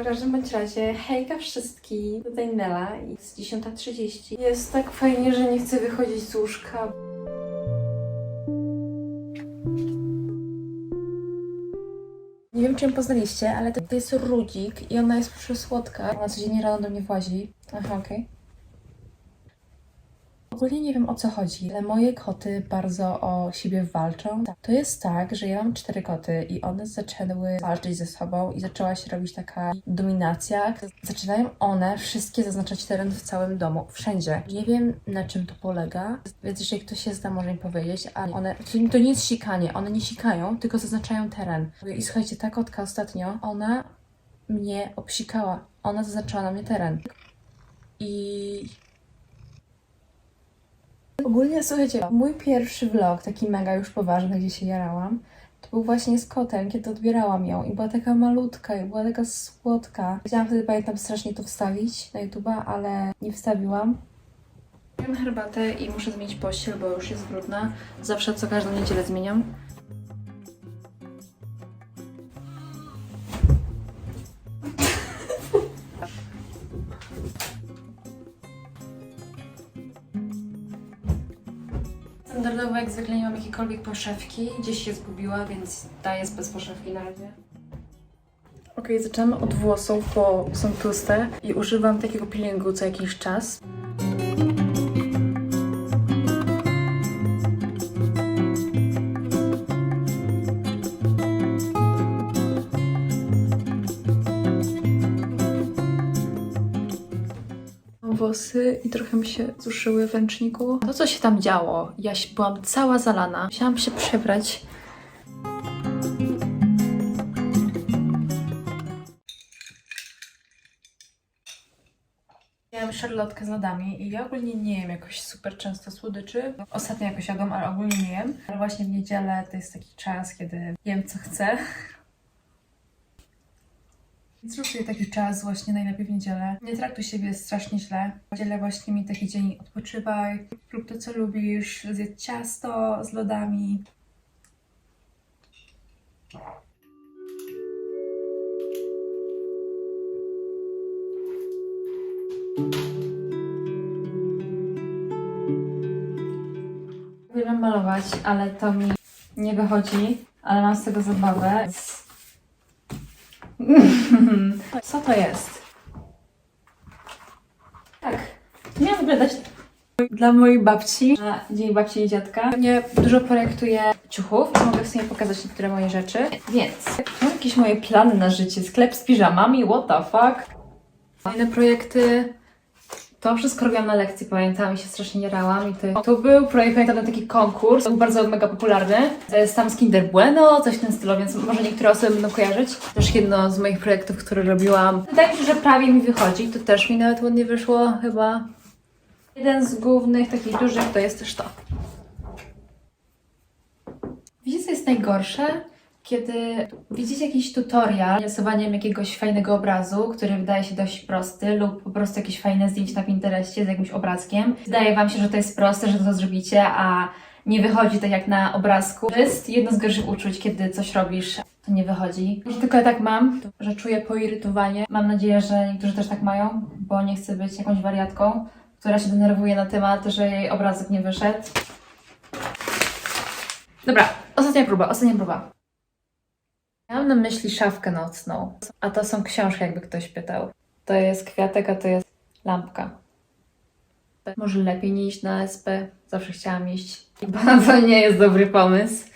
W każdym bądź razie, hejka wszystkim, tutaj Nela jest 10.30. Jest tak fajnie, że nie chcę wychodzić z łóżka. Nie wiem, czy ją poznaliście, ale to, to jest Rudzik i ona jest przesłodka. Ona codziennie rano do mnie włazi. Aha, okej. Ogólnie nie wiem o co chodzi, ale moje koty bardzo o siebie walczą. To jest tak, że ja mam cztery koty i one zaczęły walczyć ze sobą i zaczęła się robić taka dominacja. Zaczynają one wszystkie zaznaczać teren w całym domu, wszędzie. Nie wiem na czym to polega, więc jeżeli ktoś się zna, może mi powiedzieć, ale one, to nie jest sikanie, one nie sikają, tylko zaznaczają teren. I słuchajcie, ta kotka ostatnio, ona mnie obsikała, ona zaznaczyła na mnie teren. I Ogólnie słuchajcie, mój pierwszy vlog, taki mega już poważny, gdzie się jarałam, to był właśnie z kotem, kiedy odbierałam ją i była taka malutka i była taka słodka. Chciałam wtedy, pamiętam, strasznie to wstawić na YouTube'a, ale nie wstawiłam. Piję herbatę i muszę zmienić pościel, bo już jest brudna. Zawsze co każdą niedzielę zmieniam. Standardowo jak zwykle nie mam jakiejkolwiek poszewki. Gdzieś się zgubiła, więc ta jest bez poszewki na razie. Ok, zaczynamy od włosów, bo są tłuste i używam takiego peelingu co jakiś czas. Włosy i trochę mi się suszyły w ręczniku. To, co się tam działo, ja byłam cała zalana. Musiałam się przebrać. Miałam szarlotkę z lodami i ja ogólnie nie jem jakoś super często słodyczy. Ostatnio jakoś jadłam, ale ogólnie nie jem. Ale właśnie w niedzielę to jest taki czas, kiedy jem co chcę. Zrób sobie taki czas właśnie najlepiej w niedzielę. Nie traktuj siebie strasznie źle. W niedzielę właśnie mi taki dzień odpoczywaj. Rób to, co lubisz. Zjedz ciasto z lodami. Uwielbiam malować, ale to mi nie wychodzi. Ale mam z tego zabawę. Co to jest? Tak. To miał wyglądać dla mojej babci, na dzień babci i dziadka. Nie dużo projektuję ciuchów i mogę w sumie pokazać niektóre moje rzeczy. Więc mam jakieś moje plany na życie. Sklep z piżamami, what the fuck. Fajne projekty. To wszystko robiłam na lekcji, pamiętam, i się strasznie jarałam. I to, to był projekt, pamiętam, taki konkurs, był bardzo mega popularny. Jest tam z Kinder Bueno, coś w tym stylu, więc może niektóre osoby będą kojarzyć. Też jedno z moich projektów, które robiłam. Wydaje mi się, że prawie mi wychodzi. To też mi nawet ładnie wyszło, chyba. Jeden z głównych, takich dużych, to jest też to. Wiecie, co jest najgorsze? Kiedy widzicie jakiś tutorial rysowaniem jakiegoś fajnego obrazu, który wydaje się dość prosty, lub po prostu jakieś fajne zdjęcie na Pinterestie z jakimś obrazkiem. Wydaje Wam się, że to jest proste, że to zrobicie, a nie wychodzi tak jak na obrazku. To jest jedno z gorszych uczuć, kiedy coś robisz, to nie wychodzi. Może tylko ja tak mam, że czuję poirytowanie. Mam nadzieję, że niektórzy też tak mają, bo nie chcę być jakąś wariatką, która się denerwuje na temat, że jej obrazek nie wyszedł. Dobra, ostatnia próba, ostatnia próba. Miałam na myśli szafkę nocną, a to są książki, jakby ktoś pytał. To jest kwiatek, a to jest lampka. Może lepiej nie iść na SP. Zawsze chciałam iść. Chyba to nie jest dobry pomysł.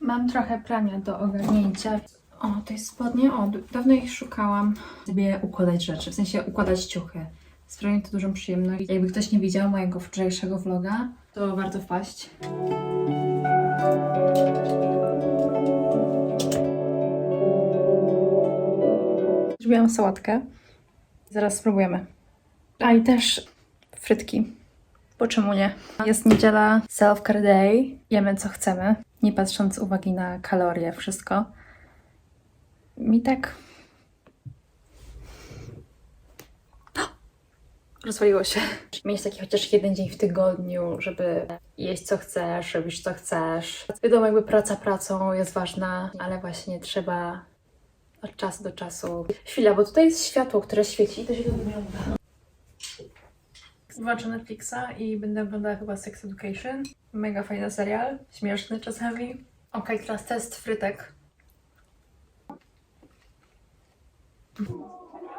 Mam trochę prania do ogarnięcia. O, tej spodnie, o, dawno ich szukałam. Sobie układać rzeczy, w sensie układać ciuchy. Sprawia mi to dużą przyjemność. Jakby ktoś nie widział mojego wczorajszego vloga, to warto wpaść. Zrobiłam sałatkę. Zaraz spróbujemy. A i też frytki. Bo czemu nie? Jest niedziela self-care day. Jemy co chcemy, nie patrząc uwagi na kalorie, wszystko. Mi tak rozwaliło się. Mieć taki chociaż jeden dzień w tygodniu, żeby jeść co chcesz, robić co chcesz. Wiadomo, jakby praca pracą jest ważna, ale właśnie trzeba od czasu do czasu. Chwila, bo tutaj jest światło, które świeci i to źle wygląda. Zobaczę Netflixa i będę oglądała chyba Sex Education. Mega fajny serial, śmieszny czasami. Okej, teraz test frytek.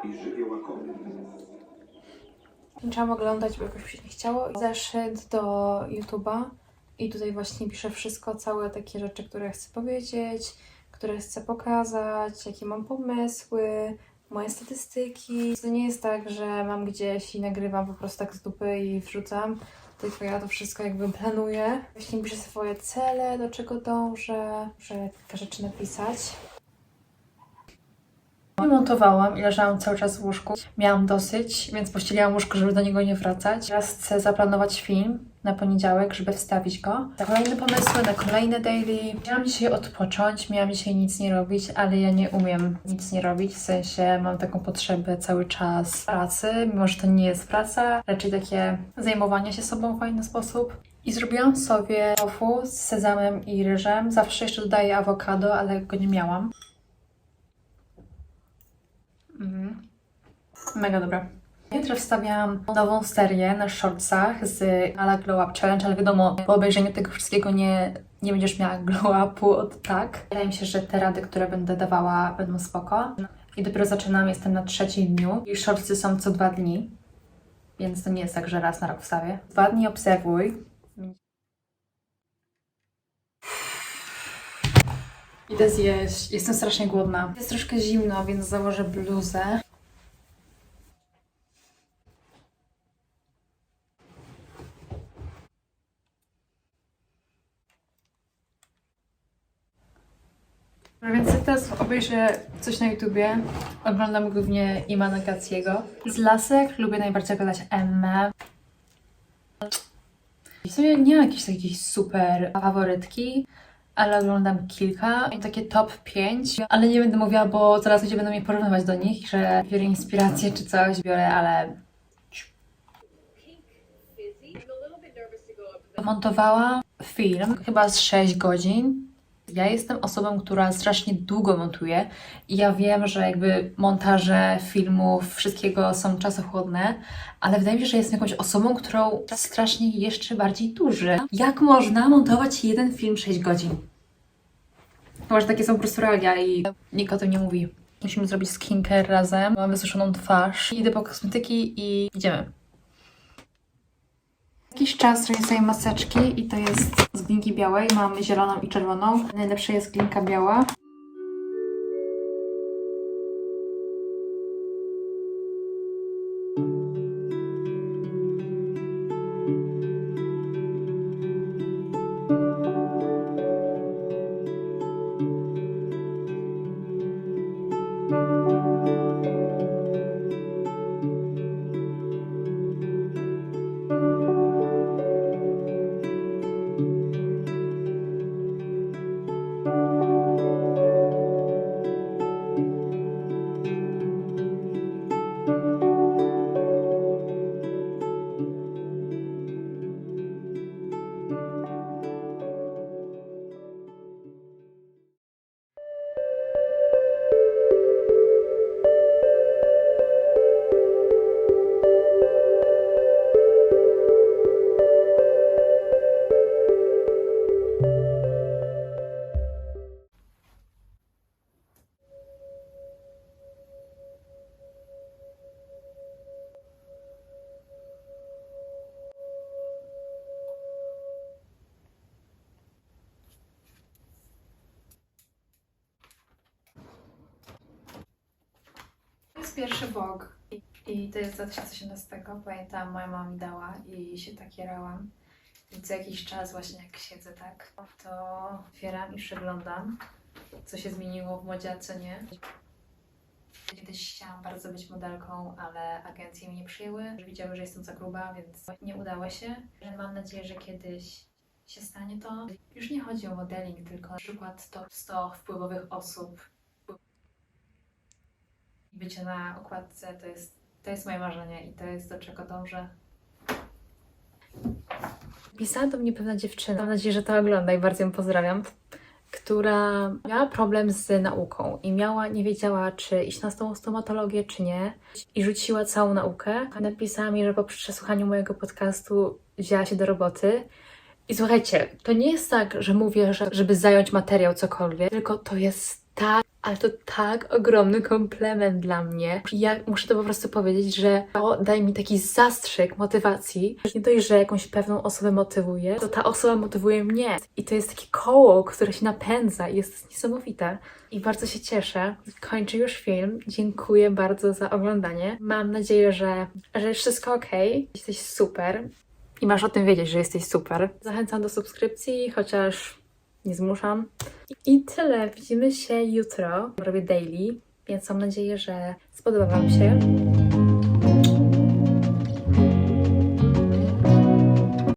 i żywiołakowy. Zaczęłam oglądać, bo jakoś mi się nie chciało. Zeszedł do YouTube'a i tutaj właśnie piszę wszystko, całe takie rzeczy, które chcę powiedzieć, które chcę pokazać, jakie mam pomysły, moje statystyki. To nie jest tak, że mam gdzieś i nagrywam po prostu tak z dupy i wrzucam, tylko ja to wszystko jakby planuję. Właśnie piszę swoje cele, do czego dążę, muszę kilka rzeczy napisać. Nie montowałam i leżałam cały czas w łóżku. Miałam dosyć, więc pościeliłam łóżko, żeby do niego nie wracać. Teraz chcę zaplanować film na poniedziałek, żeby wstawić go. Na kolejne pomysły, na kolejne daily. Miałam dzisiaj odpocząć, miałam dzisiaj nic nie robić, ale ja nie umiem nic nie robić. W sensie mam taką potrzebę cały czas pracy, mimo że to nie jest praca, raczej takie zajmowanie się sobą w fajny sposób. I zrobiłam sobie tofu z sezamem i ryżem. Zawsze jeszcze dodaję awokado, ale go nie miałam. Mhm. Mega dobra. Jutro wstawiałam nową serię na shortsach z Ala Glow Up Challenge, ale wiadomo, po obejrzeniu tego wszystkiego nie, nie będziesz miała glow upu od tak. Wydaje mi się, że te rady, które będę dawała, będą spoko. I dopiero zaczynam, jestem na trzecim dniu i shortsy są co dwa dni, więc to nie jest tak, że raz na rok wstawię. Dwa dni obserwuj. Idę zjeść. Jestem strasznie głodna. Jest troszkę zimno, więc założę bluzę. Więc teraz obejrzę coś na YouTubie. Oglądam głównie Ima Nagatiego. Z lasek lubię najbardziej oglądać Emmę. W sumie nie ma jakiejś takiej super faworytki, ale oglądam kilka. Takie top 5, ale nie będę mówiła, bo zaraz ludzie będą mnie porównywać do nich, że biorę inspirację czy coś, biorę, ale montowałam film chyba z 6 godzin. Ja jestem osobą, która strasznie długo montuje i ja wiem, że jakby montaże filmów, wszystkiego są czasochłodne, ale wydaje mi się, że jestem jakąś osobą, którą strasznie jeszcze bardziej duży. Jak można montować jeden film 6 godzin? Chyba, że takie są po prostu realia i nikt o tym nie mówi. Musimy zrobić skincare razem. Mam wysuszoną twarz. Idę po kosmetyki i idziemy. Jakiś czas robię maseczki i to jest z glinki białej. Mam zieloną i czerwoną. Najlepsza jest glinka biała. Pierwszy vlog i, to jest z 2018. Pamiętam, moja mama mi dała i się tak jarałam. I co jakiś czas właśnie jak siedzę tak, to otwieram i przeglądam, co się zmieniło w modzie, a co nie. Kiedyś chciałam bardzo być modelką, ale agencje mnie nie przyjęły. Widziały, że jestem za gruba, więc nie udało się. Mam nadzieję, że kiedyś się stanie to. Już nie chodzi o modeling, tylko na przykład top 100 wpływowych osób bycie na okładce to jest To jest moje marzenie i to jest do czego dążę. Pisała do mnie pewna dziewczyna, mam nadzieję, że to ogląda i bardzo ją pozdrawiam, która miała problem z nauką i miała, nie wiedziała, czy iść na tą stomatologię, czy nie. I rzuciła całą naukę. Napisała mi, że po przesłuchaniu mojego podcastu wzięła się do roboty. I słuchajcie, to nie jest tak, że mówię, że żeby zająć materiał cokolwiek, tylko to jest ale to tak ogromny komplement dla mnie. Ja muszę to po prostu powiedzieć, że to daje mi taki zastrzyk motywacji. Nie dość, że jakąś pewną osobę motywuje, to ta osoba motywuje mnie. I to jest takie koło, które się napędza i jest niesamowite. I bardzo się cieszę. Kończę już film. Dziękuję bardzo za oglądanie. Mam nadzieję, że, że jest wszystko ok. Jesteś super. I masz o tym wiedzieć, że jesteś super. Zachęcam do subskrypcji, chociaż nie zmuszam. I tyle. Widzimy się jutro. Robię daily, więc mam nadzieję, że spodoba Wam się.